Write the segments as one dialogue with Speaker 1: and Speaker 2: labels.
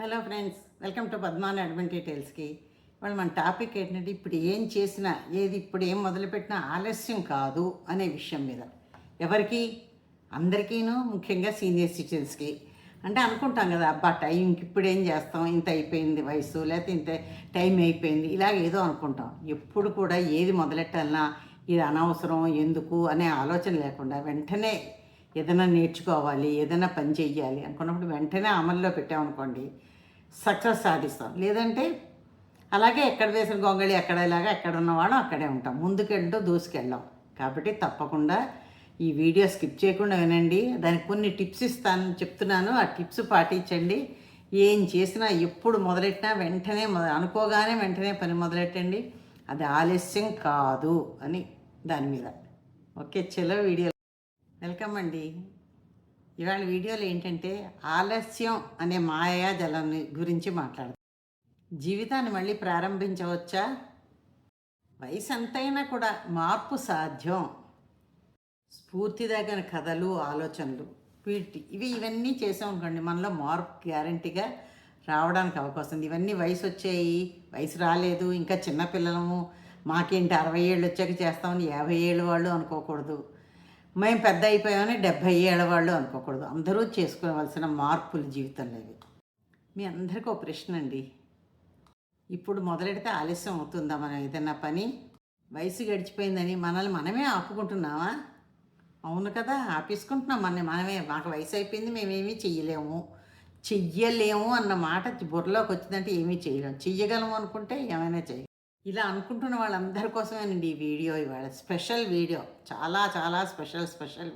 Speaker 1: Hello friends welcome to Padmani advent డీటెయిల్స్కి ఇవాళ మన topic ఏంటంటే ఇప్పుడు ఏం చేసినా ఏది ఇప్పుడు ఏం మొదలుపెట్టినా ఆలస్యం కాదు అనే విషయం మీద. ఎవరికి? అందరికీను ముఖ్యంగా సీనియర్ సిటిజన్స్కి. అంటే అనుకుంటాం కదా అబ్బా టైంకి ఇప్పుడు ఏం చేస్తాం? ఇంత అయిపోయింది వయసు లేకపోతే ఇంత టైం అయిపోయింది ఇలాగ ఏదో అనుకుంటాం. ఎప్పుడు కూడా ఏది మొదలెట్టాలన్నా ఇది అనవసరం ఎందుకు అనే ఆలోచన లేకుండా వెంటనే ఏదైనా నేర్చుకోవాలి ఏదైనా పని చెయ్యాలి అనుకున్నప్పుడు వెంటనే అమల్లో పెట్టామనుకోండి సక్సెస్ సాధిస్తాం. లేదంటే అలాగే ఎక్కడ వేసిన గొంగళి ఎక్కడ ఇలాగా ఎక్కడ ఉన్నవాళ్ళం అక్కడే ఉంటాం. ముందుకెళ్తూ దూసుకెళ్ళాం. కాబట్టి తప్పకుండా ఈ వీడియో స్కిప్ చేయకుండా వినండి. దానికి కొన్ని టిప్స్ ఇస్తాను చెప్తున్నాను. ఆ టిప్స్ పాటించండి. ఏం చేసినా ఎప్పుడు మొదలెట్టినా వెంటనే అనుకోగానే వెంటనే పని మొదలెట్టండి. అది ఆలస్యం కాదు అని దాని మీద. ఓకే చలో వీడియో. వెల్కమ్ అండి. ఇవాళ వీడియోలో ఏంటంటే ఆలస్యం అనే మాయాజలం గురించి మాట్లాడతాం జీవితాన్ని మళ్ళీ ప్రారంభించవచ్చా? వయసు ఎంతైనా కూడా మార్పు సాధ్యం. స్ఫూర్తిదగిన కథలు ఆలోచనలు వీటి ఇవి ఇవన్నీ చేసాం అనుకోండి మనలో మార్పు గ్యారంటీగా రావడానికి అవకాశం ఉంది. ఇవన్నీ వయసు వచ్చాయి వయసు రాలేదు ఇంకా చిన్నపిల్లలము మాకేంటి అరవై ఏళ్ళు వచ్చాక చేస్తామని యాభై ఏళ్ళు వాళ్ళు అనుకోకూడదు. మేము పెద్ద అయిపోయామని డెబ్భై ఏళ్ళ వాళ్ళు అనుకోకూడదు. అందరూ చేసుకోవాల్సిన మార్పులు జీవితంలో ఇవి. మీ అందరికీ ఒక ప్రశ్న అండి. ఇప్పుడు మొదలెడితే ఆలస్యం అవుతుందా మనం ఏదైనా పని? వయసు గడిచిపోయిందని మనల్ని మనమే ఆపుకుంటున్నామా? అవును కదా ఆపేసుకుంటున్నాం మన మనమే మాకు వయసు అయిపోయింది మేమేమీ చెయ్యలేము. చెయ్యలేము అన్న మాట బుర్రలోకి వచ్చిందంటే ఏమీ చేయలేము చెయ్యగలము అనుకుంటే ఏమైనా చేయ ఇలా అనుకుంటున్న వాళ్ళందరి కోసమేనండి ఈ వీడియో ఇవాళ. Special video. చాలా చాలా స్పెషల్ స్పెషల్.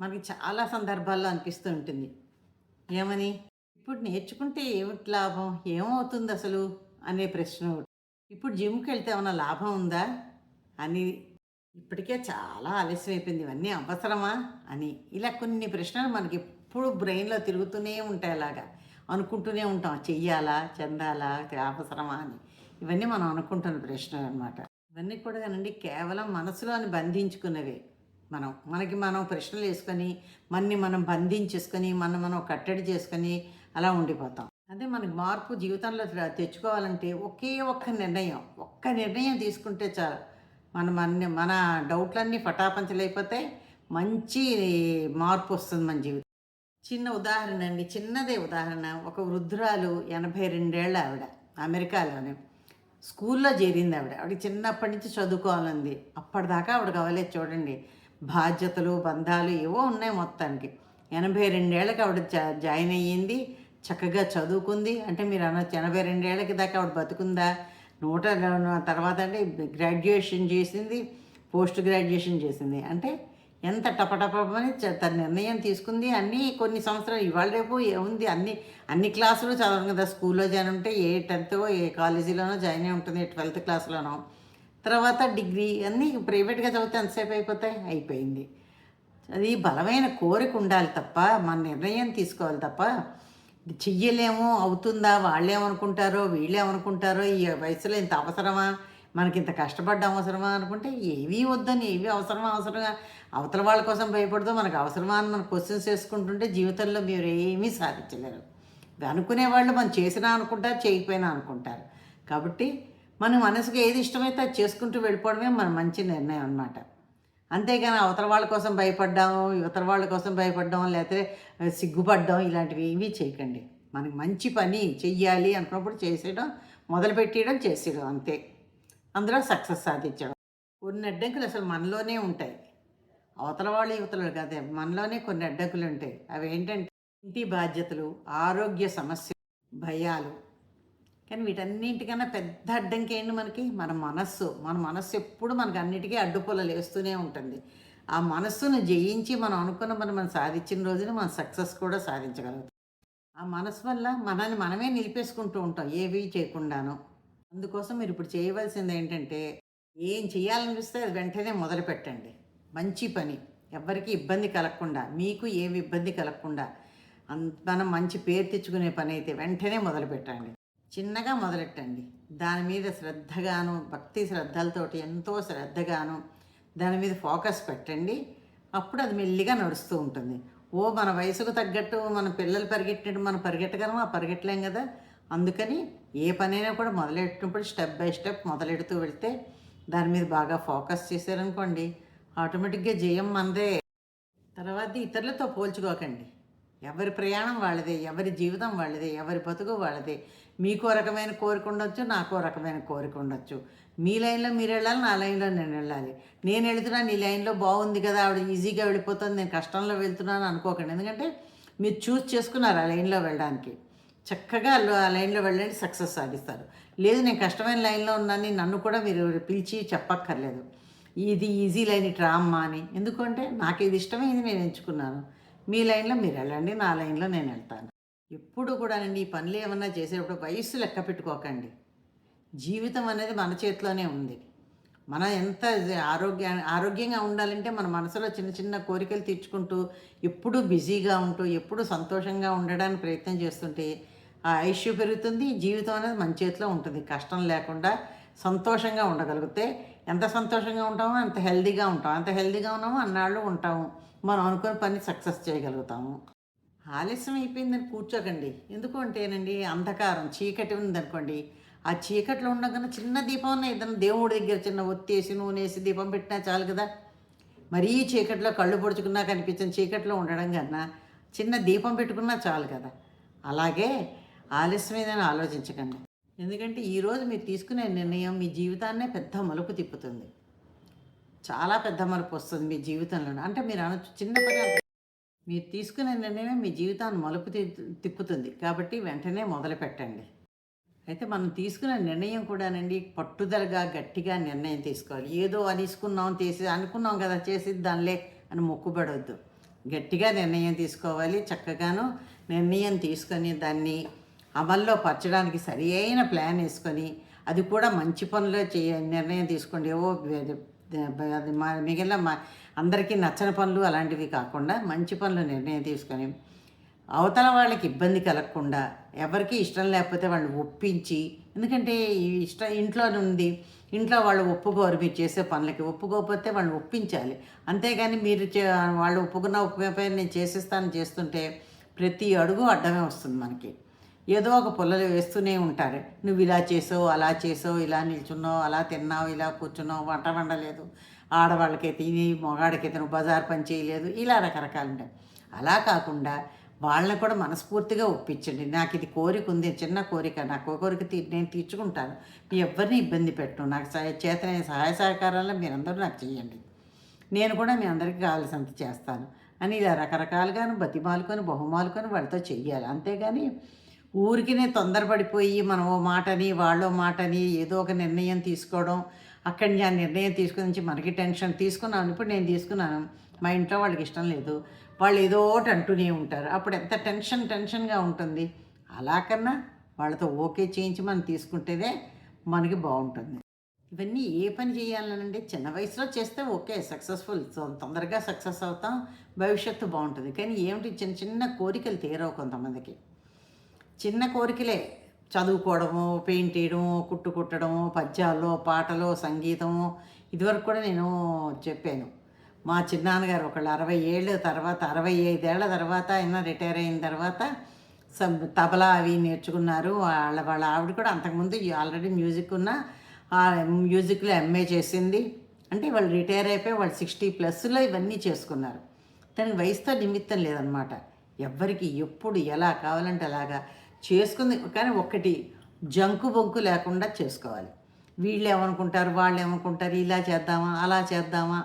Speaker 1: మనకి చాలా సందర్భాల్లో అనిపిస్తూ ఉంటుంది. ఏమని? ఇప్పుడు నేర్చుకుంటే ఏమిటి లాభం? ఏమవుతుంది అసలు? అనే ప్రశ్న ఇప్పుడు జిమ్కి వెళ్తే ఏమైనా లాభం ఉందా? అని. ఇప్పటికే చాలా ఆలస్యం అయిపోయింది ఇవన్నీ అవసరమా? అని. ఇలా కొన్ని ప్రశ్నలు మనకి ఎప్పుడు బ్రెయిన్లో తిరుగుతూనే ఉంటాయి అలాగా. అనుకుంటూనే ఉంటాం. చెయ్యాలా? చెందాలా? అవసరమా? అని. ఇవన్నీ మనం అనుకుంటున్న ప్రశ్నలు అనమాట ఇవన్నీ కూడా కానండి కేవలం మనసులోని బంధించుకున్నవే. మనం మనకి మనం ప్రశ్నలు వేసుకొని మనని మనం బంధించేసుకొని మనం మనం కట్టడి చేసుకొని అలా ఉండిపోతాం. అదే మనకి మార్పు జీవితంలో తెచ్చుకోవాలంటే ఒకే ఒక్క నిర్ణయం ఒక్క నిర్ణయం తీసుకుంటే చాలు. మన మన మన డౌట్లన్నీ పటాపంచలైపోతాయి. మంచి మార్పు వస్తుంది మన జీవితం. చిన్న ఉదాహరణ అండి చిన్నదే ఉదాహరణ. ఒక వృద్ధురాలు ఎనభై రెండేళ్ళ ఆవిడ అమెరికాలోనే. స్కూల్లో చేరింది ఆవిడ. ఆవిడ చిన్నప్పటి నుంచి చదువుకోవాలంది. అప్పటిదాకా ఆవిడ కావలేదు చూడండి. బాధ్యతలు బంధాలు ఏవో ఉన్నాయి మొత్తానికి. ఎనభై రెండేళ్ళకి ఆవిడ జా- జాయిన్ అయ్యింది. చక్కగా చదువుకుంది. అంటే మీరు అనొచ్చు ఎనభై రెండేళ్ళకి దాకా ఆవిడ బతుకుందా? నూట తర్వాత అంటే గ్రాడ్యుయేషన్ చేసింది పోస్ట్ గ్రాడ్యుయేషన్ చేసింది. అంటే ఎంత టపటపని తన నిర్ణయం తీసుకుంది. అన్నీ కొన్ని సంవత్సరాలు ఇవాళ రేపు ఏముంది అన్ని అన్ని క్లాసులు చదవడం కదా. స్కూల్లో జాయిన్ ఉంటే ఏ టెన్త్ ఏ కాలేజీలోనో జాయిన్ అయి ఉంటుంది ట్వెల్త్ క్లాస్లోనో. తర్వాత డిగ్రీ అన్నీ ప్రైవేట్గా చదివితే ఎంతసేపు అయిపోతాయి? అయిపోయింది. అది బలమైన కోరిక ఉండాలి తప్ప మన నిర్ణయం తీసుకోవాలి తప్ప చెయ్యలేము అవుతుందా? వాళ్ళేమనుకుంటారో వీళ్ళేమనుకుంటారో ఈ వయసులో ఇంత అవసరమా? మనకి ఇంత కష్టపడ్డ అవసరమా అనుకుంటే ఏవీ వద్దని ఏవి అవసరమా అవసరమా అవతల వాళ్ళ కోసం భయపడుతూ మనకు అవసరమా అని మనం క్వశ్చన్స్ చేసుకుంటుంటే జీవితంలో మీరు ఏమీ సాధించలేరు అనుకునే వాళ్ళు మనం చేసినా అనుకుంటారు చేయకపోయినా అనుకుంటారు. కాబట్టి మన మనసుకు ఏది ఇష్టమైతే అది చేసుకుంటూ వెళ్ళిపోవడమే మన మంచి నిర్ణయం అన్నమాట. అంతేగాని అవతల వాళ్ళ కోసం భయపడ్డాం ఇవతల వాళ్ళ కోసం భయపడ్డాం లేకపోతే సిగ్గుపడ్డాం ఇలాంటివి ఏమీ చేయకండి. మనకి మంచి పని చెయ్యాలి అనుకున్నప్పుడు చేసేయడం మొదలుపెట్టేయడం చేసేయడం అంతే. అందులో సక్సెస్ సాధించడం. కొన్ని అడ్డంకులు అసలు మనలోనే ఉంటాయి. అవతల వాళ్ళు యువతలు కాదే మనలోనే కొన్ని అడ్డంకులు ఉంటాయి. అవి ఏంటంటే ఇంటి బాధ్యతలు ఆరోగ్య సమస్యలు భయాలు. కానీ వీటన్నింటికన్నా పెద్ద అడ్డంకి ఏంటి మనకి? మన మనస్సు. మన మనస్సు ఎప్పుడు మనకు అన్నిటికీ అడ్డుపుల్లలు వేస్తూనే ఉంటుంది. ఆ మనస్సును జయించి మనం అనుకున్న మనం మనం సాధించిన రోజున మనం సక్సెస్ కూడా సాధించగలుగుతాం. ఆ మనసు వల్ల మనల్ని మనమే నిలిపేసుకుంటూ ఉంటాం. ఏవి చేయకుండాను. అందుకోసం మీరు ఇప్పుడు చేయవలసింది ఏంటంటే ఏం చేయాలనిపిస్తే అది వెంటనే మొదలు పెట్టండి. మంచి పని. ఎవ్వరికీ ఇబ్బంది కలగకుండా మీకు ఏమి ఇబ్బంది కలగకుండా అంత మనం మంచి పేరు తెచ్చుకునే పని అయితే వెంటనే మొదలు పెట్టండి. చిన్నగా మొదలెట్టండి. దాని మీద శ్రద్ధగాను భక్తి శ్రద్ధలతోటి ఎంతో శ్రద్ధగాను దాని మీద ఫోకస్ పెట్టండి. అప్పుడు అది మెల్లిగా నడుస్తూ ఉంటుంది. ఓ మన వయసుకు తగ్గట్టు మన పిల్లలు పరిగెట్టినట్టు మనం పరిగెట్టగలమా? పరిగెట్టలేం కదా. అందుకని ఏ పనైనా కూడా మొదలెట్టినప్పుడు స్టెప్ బై స్టెప్ మొదలెడుతూ వెళ్తే దాని మీద బాగా ఫోకస్ చేశారనుకోండి ఆటోమేటిక్గా జయం మనదే తర్వాత ఇతరులతో పోల్చుకోకండి. ఎవరి ప్రయాణం వాళ్ళదే ఎవరి జీవితం వాళ్ళదే ఎవరి బతుకు వాళ్ళదే. మీకో రకమైన కోరిక ఉండొచ్చు నాకో రకమైన కోరిక ఉండొచ్చు. మీ లైన్లో మీరు వెళ్ళాలి నా లైన్లో నేను వెళ్ళాలి. నేను వెళుతున్నా నీ లైన్లో బాగుంది కదా ఆవిడ ఈజీగా వెళ్ళిపోతుంది నేను కష్టంలో వెళ్తున్నాను అనుకోకండి. ఎందుకంటే మీరు చూస్ చేసుకున్నారు ఆ లైన్లో వెళ్ళడానికి. చక్కగా ఆ లైన్లో వెళ్ళండి సక్సెస్ సాధిస్తారు. లేదు నేను కష్టమైన లైన్లో ఉన్నాను నన్ను కూడా మీరు పిలిచి చెప్పక్కర్లేదు. ఇది ఈజీ లైన్ ఇట్రా అమ్మా అని. ఎందుకంటే నాకు ఇది ఇష్టమైంది నేను ఎంచుకున్నాను. మీ లైన్లో మీరు వెళ్ళండి నా లైన్లో నేను వెళ్తాను. ఎప్పుడు కూడానండి ఈ పనులు ఏమన్నా చేసేటప్పుడు వయస్సు లెక్క పెట్టుకోకండి. జీవితం అనేది మన చేతిలోనే ఉంది. మనం ఎంత ఆరోగ్య ఆరోగ్యంగా ఉండాలంటే మన మనసులో చిన్న చిన్న కోరికలు తీర్చుకుంటూ ఎప్పుడూ బిజీగా ఉంటూ ఎప్పుడూ సంతోషంగా ఉండడానికి ప్రయత్నం చేస్తుంటే ఆ పెరుగుతుంది జీవితం అనేది మన చేతిలో ఉంటుంది. కష్టం లేకుండా సంతోషంగా ఉండగలిగితే ఎంత సంతోషంగా ఉంటామో అంత హెల్దీగా ఉంటాం. అంత హెల్దీగా ఉన్నామో అన్నాళ్ళు ఉంటాము. మనం అనుకున్న పని సక్సెస్ చేయగలుగుతాము. ఆలస్యం అయిపోయిందని కూర్చోకండి. ఎందుకు అంటేనండి అంధకారం చీకటి ఉందనుకోండి. ఆ చీకట్లో ఉండగానే చిన్న దీపం ఉన్న ఏదైనా దేవుడి దగ్గర చిన్న ఒత్తేసి నూనెసి దీపం పెట్టినా చాలు కదా. మరీ చీకట్లో కళ్ళు పొడుచుకున్నా కనిపించిన చీకట్లో ఉండడం కన్నా చిన్న దీపం పెట్టుకున్నా చాలు కదా. అలాగే ఆలస్యమైందని ఆలోచించకండి. ఎందుకంటే ఈరోజు మీరు తీసుకునే నిర్ణయం మీ జీవితాన్నే పెద్ద మలుపు తిప్పుతుంది. చాలా పెద్ద మలుపు వస్తుంది మీ జీవితంలో అంటే మీరు అనొచ్చు చిన్న పని మీరు తీసుకునే నిర్ణయమే మీ జీవితాన్ని మలుపు తి- తిప్పుతుంది. కాబట్టి వెంటనే మొదలు పెట్టండి. అయితే మనం తీసుకున్న నిర్ణయం కూడానండి పట్టుదలగా గట్టిగా నిర్ణయం తీసుకోవాలి. ఏదో తీసుకున్నాం చేసి అనుకున్నాం కదా చేసి దానిలే అని మొక్కుబడవద్దు గట్టిగా నిర్ణయం తీసుకోవాలి చక్కగాను నిర్ణయం తీసుకొని దాన్ని అమల్లో పరచడానికి సరి అయిన ప్లాన్ వేసుకొని అది కూడా మంచి పనులు చేయ నిర్ణయం తీసుకోండి ఏవో అది మా మిగిలిన మా అందరికీ నచ్చని పనులు అలాంటివి కాకుండా మంచి పనులు నిర్ణయం తీసుకొని అవతల వాళ్ళకి ఇబ్బంది కలగకుండా ఎవరికి ఇష్టం లేకపోతే వాళ్ళని ఒప్పించి ఎందుకంటే ఇష్టం ఇష్ట ఇంట్లో ఉంది ఇంట్లో వాళ్ళు ఒప్పుకోరు మీరు చేసే పనులకి ఒప్పుకోకపోతే వాళ్ళని ఒప్పించాలి. అంతేగాని మీరు చే వాళ్ళు ఒప్పుకున్న ఒప్పుకోకపోయినా నేను చేసేస్తాను చేస్తుంటే ప్రతి అడుగు అడ్డమే వస్తుంది మనకి. ఏదో ఒక పుల్లలు వేస్తూనే ఉంటారు. నువ్వు ఇలా చేసావు అలా చేసావు ఇలా నిల్చున్నావు అలా తిన్నావు ఇలా కూర్చున్నావు వంట వండలేదు. ఆడవాళ్ళకి తిని మగాడికి తిను బజార్ పని చేయలేదు. ఇలా రకరకాలు ఉంటాయి. అలా కాకుండా వాళ్ళని కూడా మనస్ఫూర్తిగా ఒప్పించండి. నాకు ఇది కోరిక ఉంది చిన్న కోరిక నాకు కోరిక తీ నేను తీర్చుకుంటాను. మీ ఎవరిని ఇబ్బంది పెట్టను. నాకు సహాయ చేతనైన సహాయ సహకారాలు మీరందరూ నాకు చేయండి. నేను కూడా మీ అందరికీ కావాల్సినంత చేస్తాను. అని ఇలా రకరకాలుగాను బతిమాలుకొని బహుమాలుకొని వాళ్ళతో చెయ్యాలి. అంతేగాని ఊరికినే తొందరపడిపోయి మనం ఓ మాటని వాళ్ళో మాటని ఏదో ఒక నిర్ణయం తీసుకోవడం అక్కడి నుంచి ఆ నిర్ణయం తీసుకుని నుంచి మనకి టెన్షన్ తీసుకున్నాను ఇప్పుడు నేను తీసుకున్నాను మా ఇంట్లో వాళ్ళకి ఇష్టం లేదు వాళ్ళు ఏదో ఒకటి అంటూనే ఉంటారు. అప్పుడు ఎంత టెన్షన్ టెన్షన్గా ఉంటుంది. అలా కన్నా వాళ్ళతో ఓకే చేయించి మనం తీసుకుంటేనే మనకి బాగుంటుంది. ఇవన్నీ ఏ పని చేయాలనంటే చిన్న వయసులో చేస్తే ఓకే సక్సెస్ఫుల్ తొందరగా సక్సెస్ అవుతాం భవిష్యత్తు బాగుంటుంది. కానీ ఏమిటి చిన్న చిన్న కోరికలు తీరవు కొంతమందికి. చిన్న కోరికలే. చదువుకోవడము పెయింట్ వేయడము కుట్టు కుట్టడము పద్యాల్లో పాటలు సంగీతము ఇదివరకు కూడా నేను చెప్పాను. మా చిన్నాన్నగారు ఒకళ్ళు అరవై ఏళ్ళ తర్వాత అరవై ఐదేళ్ళ తర్వాత ఆయన రిటైర్ అయిన తర్వాత సబ్ తబలా అవి నేర్చుకున్నారు. వాళ్ళ వాళ్ళ ఆవిడ కూడా అంతకుముందు ఆల్రెడీ మ్యూజిక్ ఉన్న ఆ మ్యూజిక్లో ఎంఏ చేసింది. అంటే వాళ్ళు రిటైర్ అయిపోయి వాళ్ళు సిక్స్టీ ప్లస్లో ఇవన్నీ చేసుకున్నారు. దానికి వయసుతో నిమిత్తం లేదనమాట. ఎవ్వరికి ఎప్పుడు ఎలా కావాలంటే అలాగా చేసుకుంది. కానీ ఒక్కటి జంకు బొంకు లేకుండా చేసుకోవాలి. వీళ్ళు ఏమనుకుంటారు వాళ్ళు ఏమనుకుంటారు ఇలా చేద్దామా అలా చేద్దామా?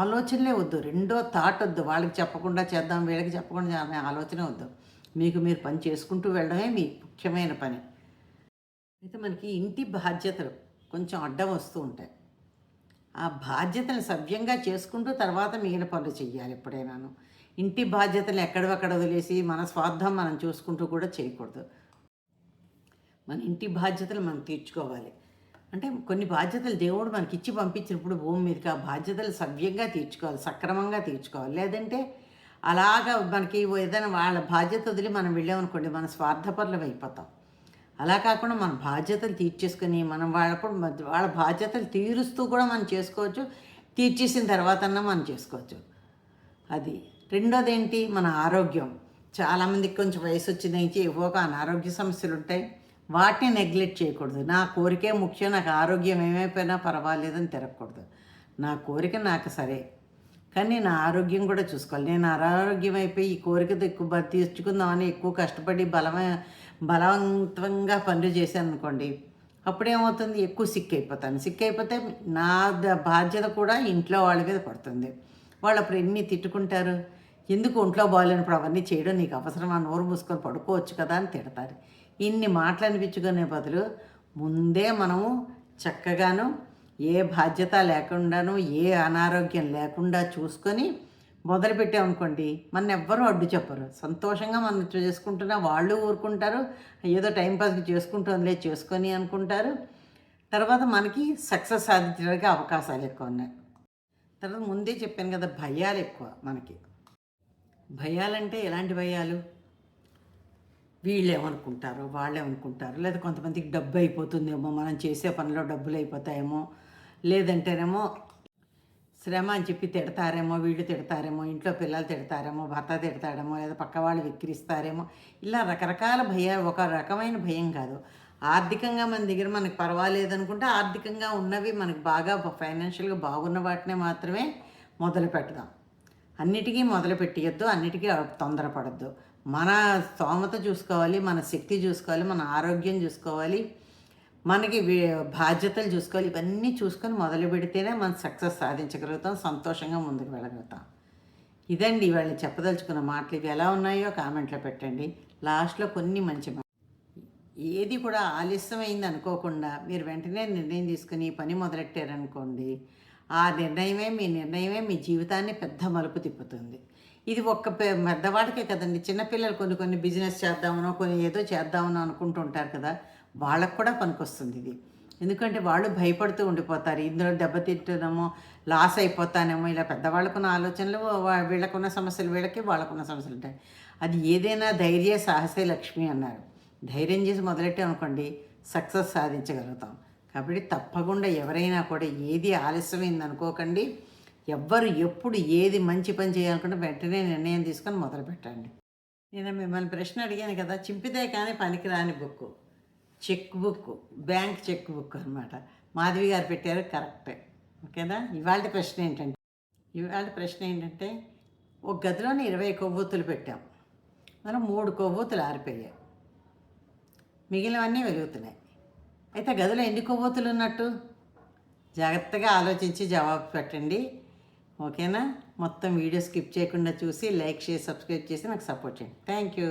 Speaker 1: ఆలోచనలే వద్దు. రెండో థాట్ వద్దు. వాళ్ళకి చెప్పకుండా చేద్దాం వీళ్ళకి చెప్పకుండా అనే ఆలోచన వద్దు. మీకు మీరు పని చేసుకుంటూ వెళ్ళడమే మీ ముఖ్యమైన పని. అయితే మనకి ఇంటి బాధ్యతలు కొంచెం అడ్డం వస్తూ ఉంటాయి. ఆ బాధ్యతను సవ్యంగా చేసుకుంటూ తర్వాత మిగిలిన పనులు చెయ్యాలి ఎప్పుడైనాను. ఇంటి బాధ్యతలు ఎక్కడవక్కడ వదిలేసి మన స్వార్థం మనం చూసుకుంటూ కూడా చేయకూడదు. మన ఇంటి బాధ్యతలు మనం తీర్చుకోవాలి. అంటే కొన్ని బాధ్యతలు దేవుడు మనకి ఇచ్చి పంపించినప్పుడు భూమి మీదకి ఆ బాధ్యతలు సవ్యంగా తీర్చుకోవాలి సక్రమంగా తీర్చుకోవాలి. లేదంటే అలాగా మనకి ఏదైనా వాళ్ళ బాధ్యత వదిలి మనం వెళ్ళామనుకోండి మన స్వార్థపరులం అయిపోతాం. అలా కాకుండా మన బాధ్యతలు తీర్చేసుకొని మనం వాళ్ళప్పుడు మధ్య- వాళ్ళ బాధ్యతలు తీరుస్తూ కూడా మనం చేసుకోవచ్చు. తీర్చేసిన తర్వాతన్నా మనం చేసుకోవచ్చు. అది రెండోది ఏంటి మన ఆరోగ్యం. చాలామందికి కొంచెం వయసు వచ్చిన నుంచి ఏవోక అనారోగ్య సమస్యలు ఉంటాయి వాటిని నెగ్లెక్ట్ చేయకూడదు. నా కోరికే ముఖ్యం నాకు ఆరోగ్యం ఏమైపోయినా పర్వాలేదని తిరగకూడదు. నా కోరిక నాకు సరే. కానీ నా ఆరోగ్యం కూడా చూసుకోవాలి. నేను అనారోగ్యం అయిపోయి ఈ కోరికతో ఎక్కువ తీర్చుకుందామని ఎక్కువ కష్టపడి బలమే బలవంతంగా పనులు చేశాను అనుకోండి అప్పుడేమవుతుంది? ఎక్కువ సిక్ అయిపోతాను సిక్ అయిపోతే నా బాధ్యత కూడా ఇంట్లో వాళ్ళ మీద పడుతుంది. వాళ్ళు అప్పుడు ఎన్ని తిట్టుకుంటారు? ఎందుకు ఒంట్లో బాగాలేనప్పుడు అవన్నీ చేయడం నీకు అవసరమా నోరు మూసుకొని పడుకోవచ్చు కదా అని తిడతారు. ఇన్ని మాటలు అనిపించుకునే బదులు ముందే మనము చక్కగాను ఏ బాధ్యత లేకుండాను ఏ అనారోగ్యం లేకుండా చూసుకొని మొదలుపెట్టామనుకోండి మన ఎవ్వరూ అడ్డు చెప్పరు. సంతోషంగా మనం చేసుకుంటున్నా వాళ్ళు ఊరుకుంటారు. ఏదో టైంపాస్కి చేసుకుంటుందిలే చేసుకొని అనుకుంటారు. తర్వాత మనకి సక్సెస్ సాధించడానికి అవకాశాలు ఎక్కువ ఉన్నాయి. తర్వాత ముందే చెప్పాను కదా భయాలు ఎక్కువ మనకి. భయాలంటే ఎలాంటి భయాలు? వీళ్ళు వాళ్ళేమనుకుంటారు వాళ్ళు లేదా కొంతమందికి డబ్బు అయిపోతుందేమో మనం చేసే పనిలో డబ్బులు అయిపోతాయేమో లేదంటేనేమో శ్రమ అని చెప్పి తిడతారేమో వీళ్ళు తిడతారేమో ఇంట్లో పిల్లలు తిడతారేమో భర్త తిడతాడేమో లేదా పక్క వాళ్ళు విక్రిస్తారేమో ఇలా రకరకాల భయాలు ఒక రకమైన భయం కాదు. ఆర్థికంగా మన దగ్గర మనకు పర్వాలేదు అనుకుంటే ఆర్థికంగా ఉన్నవి మనకు బాగా ఫైనాన్షియల్గా బాగున్న వాటినే మాత్రమే మొదలు పెడదాం అన్నిటికీ మొదలు పెట్టియొద్దు అన్నిటికీ తొందరపడద్దు. మన స్తోమత చూసుకోవాలి మన శక్తి చూసుకోవాలి మన ఆరోగ్యం చూసుకోవాలి మనకి బాధ్యతలు చూసుకోవాలి ఇవన్నీ చూసుకొని మొదలు పెడితేనే మనం సక్సెస్ సాధించగలుగుతాం సంతోషంగా ముందుకు వెళ్ళగలుగుతాం. ఇదండి ఇవాళ చెప్పదలుచుకున్న మాటలు. ఇవి ఎలా ఉన్నాయో కామెంట్లో పెట్టండి. లాస్ట్లో కొన్ని మంచి ఏది కూడా ఆలస్యమైంది అనుకోకుండా మీరు వెంటనే నిర్ణయం తీసుకుని పని మొదలెట్టారనుకోండి ఆ నిర్ణయమే మీ నిర్ణయమే మీ జీవితాన్ని పెద్ద మలుపు తిప్పుతుంది. ఇది ఒక్క పె- పెద్దవాడికే కదండి. చిన్నపిల్లలు కొన్ని కొన్ని బిజినెస్ చేద్దామనో కొన్ని ఏదో చేద్దామనో అనుకుంటుంటారు కదా. వాళ్ళకు కూడా పనికొస్తుంది ఇది. ఎందుకంటే వాళ్ళు భయపడుతూ ఉండిపోతారు. ఇందులో దెబ్బతిట్టడమో లాస్ అయిపోతానేమో ఇలా పెద్దవాళ్ళకున్న ఆలోచనలు వీళ్ళకున్న సమస్యలు వీళ్ళకి వాళ్ళకున్న సమస్యలు ఉంటాయి. అది ఏదైనా ధైర్య సాహసే లక్ష్మి అన్నారు. ధైర్యం చేసి మొదలెట్టామనుకోండి సక్సెస్ సాధించగలుగుతాం. కాబట్టి తప్పకుండా ఎవరైనా కూడా ఏది ఆలస్యమైంది అనుకోకండి ఎవ్వరు ఎప్పుడు ఏది మంచి పని చేయాలనుకుంటే వెంటనే నిర్ణయం తీసుకొని మొదలు పెట్టండి. నేను మిమ్మల్ని ప్రశ్న అడిగాను కదా చింపితే కానీ పనికిరాని book cheque book bank cheque book అనమాట మాధవి గారు పెట్టారు కరెక్టే. ఓకేనా? ఇవాళ ప్రశ్న ఏంటంటే ఇవాళ ప్రశ్న ఏంటంటే ఒక గదిలోనే ఇరవై కొవ్వొత్తులు పెట్టాం. మనం మూడు కొవ్వొత్తులు ఆరిపోయాయి. మిగిలినవన్నీ వెలుగుతున్నాయి. అయితే గదిలో ఎన్ని కొవ్వొత్తులు ఉన్నట్టు జాగ్రత్తగా ఆలోచించి జవాబు పెట్టండి. ఓకేనా? మొత్తం వీడియో స్కిప్ చేయకుండా చూసి లైక్ చేసి సబ్స్క్రైబ్ చేసి నాకు సపోర్ట్ చేయండి. Thank you.